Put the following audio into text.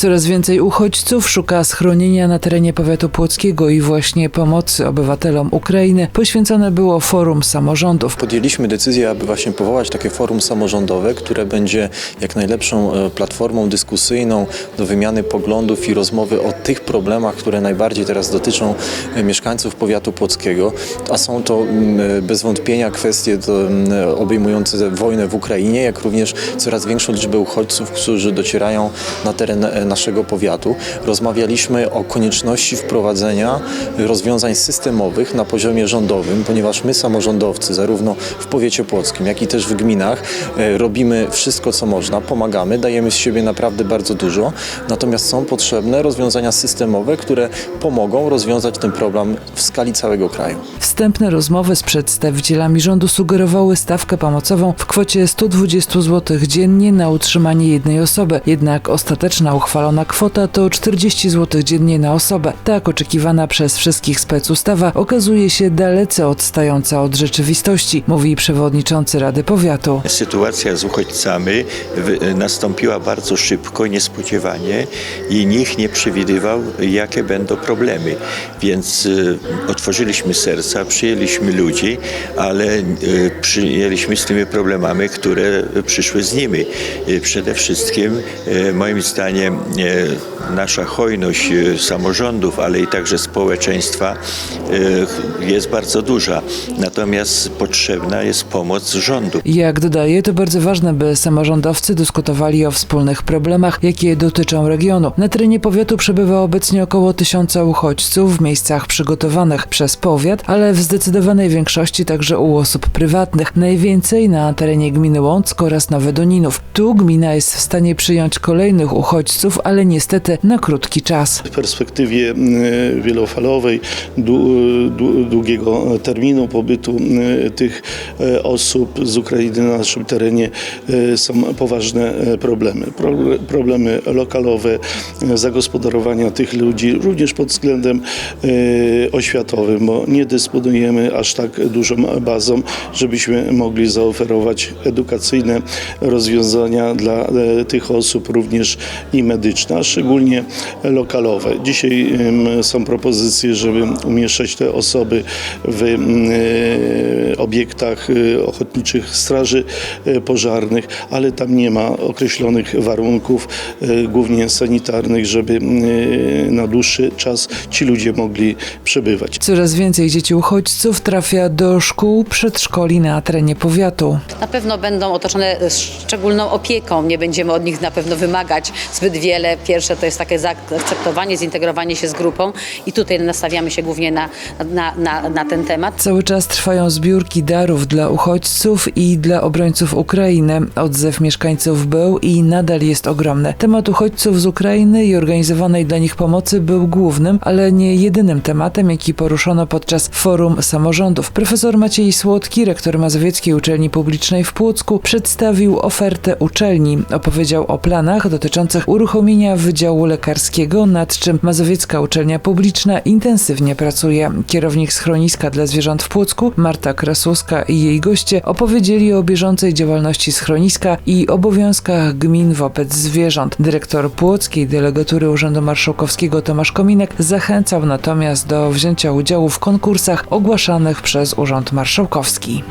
Coraz więcej uchodźców szuka schronienia na terenie powiatu płockiego i właśnie pomocy obywatelom Ukrainy poświęcone było Forum Samorządów. Podjęliśmy decyzję, aby właśnie powołać takie forum samorządowe, które będzie jak najlepszą e, platformą dyskusyjną do wymiany poglądów i rozmowy o tych problemach, które najbardziej teraz dotyczą e, mieszkańców powiatu płockiego, a są to mm, bez wątpienia kwestie obejmujące wojnę w Ukrainie, jak również coraz większą liczbę uchodźców, którzy docierają na teren e, naszego powiatu. Rozmawialiśmy o konieczności wprowadzenia rozwiązań systemowych na poziomie rządowym, ponieważ my samorządowcy, zarówno w powiecie płockim, jak i też w gminach, e, robimy wszystko, co można, pomagamy, dajemy z siebie naprawdę bardzo dużo, natomiast są potrzebne rozwiązania systemowe, które pomogą rozwiązać ten problem w skali całego kraju. Wstępne rozmowy z przedstawicielami rządu sugerowały stawkę pomocową w kwocie 120 zł dziennie na utrzymanie jednej osoby. Jednak ostateczna uchwalona kwota to 40 zł dziennie na osobę. Tak oczekiwana przez wszystkich specustawa okazuje się dalece odstająca od rzeczywistości, mówi przewodniczący Rady Powiatu. Sytuacja z uchodźcami nastąpiła bardzo szybko, niespodziewanie i nikt nie przewidywał, jakie będą problemy. Więc y, otworzyliśmy serca, przyjęliśmy ludzi, ale y, przyjęliśmy z tymi problemami, które przyszły z nimi. Y, Przede wszystkim, moim zdaniem, nasza hojność y, samorządów, ale i także społeczeństwa y, jest bardzo duża. Natomiast potrzebna jest pomoc rządu. Jak dodaje, to bardzo ważne, by samorządowcy dyskutowali o wspólnych problemach, jakie dotyczą regionu. Na terenie powiatu przebywa obecnie około tysiąca uchodźców w miejscach przygotowanych przez powiat, ale w zdecydowanej większości także u osób prywatnych. Najwięcej na terenie gminy Łącko oraz Nowe Doninów. Tu gmina jest w stanie przyjąć kolejnych uchodźców, ale niestety na krótki czas. w perspektywie e, wielofalowej, dłu- długiego terminu pobytu e, tych e, osób z Ukrainy na naszym terenie e, są poważne e, problemy. Pro- Problemy lokalowe, e, zagospodarowania tych ludzi, również pod względem e, oświatowym, bo nie dysponujemy aż tak dużą bazą, żebyśmy mogli zaoferować edukacyjne rozwiązania dla e, tych osób, również i medyczne, a szczególnie lokalowe. Dzisiaj są propozycje, żeby umieszczać te osoby w e, obiektach e, ochotniczych straży e, pożarnych, ale tam nie ma określonych warunków, głównie sanitarnych, żeby na dłuższy czas ci ludzie mogli przebywać. Coraz więcej dzieci uchodźców trafia do szkół, przedszkoli na terenie powiatu. Na pewno będą otoczone szczególną opieką, nie będziemy od nich na pewno wymagać zbyt wiele. Pierwsze to jest takie zaakceptowanie, zintegrowanie się z grupą i tutaj nastawiamy się głównie na, na, na, na ten temat. Cały czas trwają zbiórki darów dla uchodźców i dla obrońców Ukrainy. Odzew mieszkańców był i nadal jest ogromny. Temat uchodźców z Ukrainy i organizowanej dla nich pomocy był głównym, ale nie jedynym tematem, jaki poruszono podczas forum samorządów. Profesor Maciej Słodki, rektor Mazowieckiej Uczelni Publicznej w Płocku, przedstawił ofertę uczelni. Opowiedział o planach dotyczących uruchomienia Wydziału Lekarskiego, nad czym Mazowiecka Uczelnia Publiczna intensywnie pracuje. Kierownik schroniska dla zwierząt w Płocku, Marta Krasuska i jej goście opowiedzieli o bieżącej działalności schroniska i obowiązkach gmin wobec zwierząt. Dyrektor Płockiej Delegatury Urzędu Marszałkowskiego Tomasz Kominek zachęcał natomiast do wzięcia udziału w konkursach ogłaszanych przez Urząd Marszałkowski.